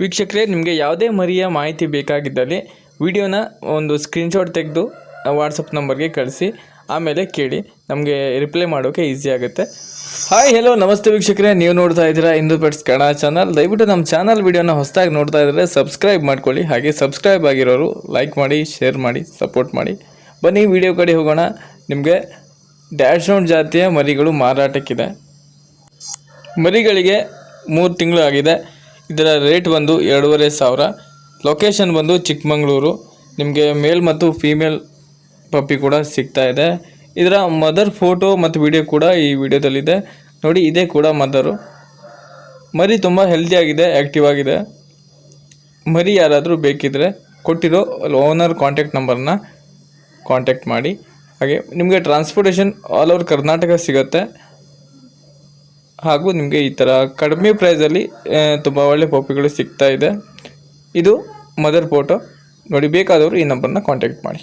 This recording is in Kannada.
ವೀಕ್ಷಕರೇ, ನಿಮಗೆ ಯಾವುದೇ ಮರಿಯ ಮಾಹಿತಿ ಬೇಕಾಗಿದ್ದಲ್ಲಿ ವಿಡಿಯೋನ ಒಂದು ಸ್ಕ್ರೀನ್ಶಾಟ್ ತೆಗೆದು ವಾಟ್ಸಪ್ ನಂಬರ್ಗೆ ಕಳಿಸಿ, ಆಮೇಲೆ ಕೇಳಿ, ನಮಗೆ ರಿಪ್ಲೈ ಮಾಡೋಕ್ಕೆ ಈಸಿ ಆಗುತ್ತೆ. ಹಾಯ್ ಹೆಲೋ ನಮಸ್ತೆ ವೀಕ್ಷಕರೇ, ನೀವು ನೋಡ್ತಾ ಇದ್ದೀರಾ ಇಂದು ಪೆಟ್ಸ್ ಕನ್ನಡ ಚಾನಲ್ ದಯವಿಟ್ಟು ನಮ್ಮ ಚಾನಲ್ ವಿಡಿಯೋನ ಹೊಸದಾಗಿ ನೋಡ್ತಾ ಇದ್ದರೆ ಸಬ್ಸ್ಕ್ರೈಬ್ ಮಾಡ್ಕೊಳ್ಳಿ. ಹಾಗೆ ಸಬ್ಸ್ಕ್ರೈಬ್ ಆಗಿರೋರು ಲೈಕ್ ಮಾಡಿ ಶೇರ್ ಮಾಡಿ ಸಪೋರ್ಟ್ ಮಾಡಿ. ಬನ್ನಿ, ವಿಡಿಯೋ ಕಡೆ ಹೋಗೋಣ. ನಿಮಗೆ ಡ್ಯಾಶ್ ರೌಂಡ್ ಜಾತಿಯ ಮರಿಗಳು ಮಾರಾಟಕ್ಕಿದೆ. ಮರಿಗಳಿಗೆ ಮೂರು ತಿಂಗಳು ಆಗಿದೆ. ಇದರ ರೇಟ್ ಬಂದು ಎರಡೂವರೆ ಸಾವಿರ. ಲೊಕೇಶನ್ ಬಂದು ಚಿಕ್ಕಮಗಳೂರು. ನಿಮಗೆ ಮೇಲ್ ಮತ್ತು ಫೀಮೇಲ್ ಪಪ್ಪಿ ಕೂಡ ಸಿಗ್ತಾ ಇದೆ. ಇದರ ಮದರ್ ಫೋಟೋ ಮತ್ತು ವಿಡಿಯೋ ಕೂಡ ಈ ವಿಡಿಯೋದಲ್ಲಿದೆ. ನೋಡಿ, ಇದೇ ಕೂಡ ಮದರು ಮರಿ ತುಂಬ ಹೆಲ್ದಿಯಾಗಿದೆ ಆ್ಯಕ್ಟಿವ್ ಆಗಿದೆ. ಮರಿ ಯಾರಾದರೂ ಬೇಕಿದ್ದರೆ ಕೊಟ್ಟಿರೋ ಓನರ್ ಕಾಂಟ್ಯಾಕ್ಟ್ ನಂಬರ್ನ ಕಾಂಟ್ಯಾಕ್ಟ್ ಮಾಡಿ. ಹಾಗೆ ನಿಮಗೆ ಟ್ರಾನ್ಸ್ಪೋರ್ಟೇಷನ್ ಆಲ್ ಓವರ್ ಕರ್ನಾಟಕ ಸಿಗುತ್ತೆ. ಹಾಗೂ ನಿಮಗೆ ಈ ಥರ ಕಡಿಮೆ ಪ್ರೈಸಲ್ಲಿ ತುಂಬ ಒಳ್ಳೆ ಪಾಪಿಗಳು ಸಿಗ್ತಾ ಇದೆ. ಇದು ಮದರ್ ಫೋಟೋ ನೋಡಿ, ಬೇಕಾದವರು ಈ ನಂಬರ್ನ ಕಾಂಟ್ಯಾಕ್ಟ್ ಮಾಡಿ.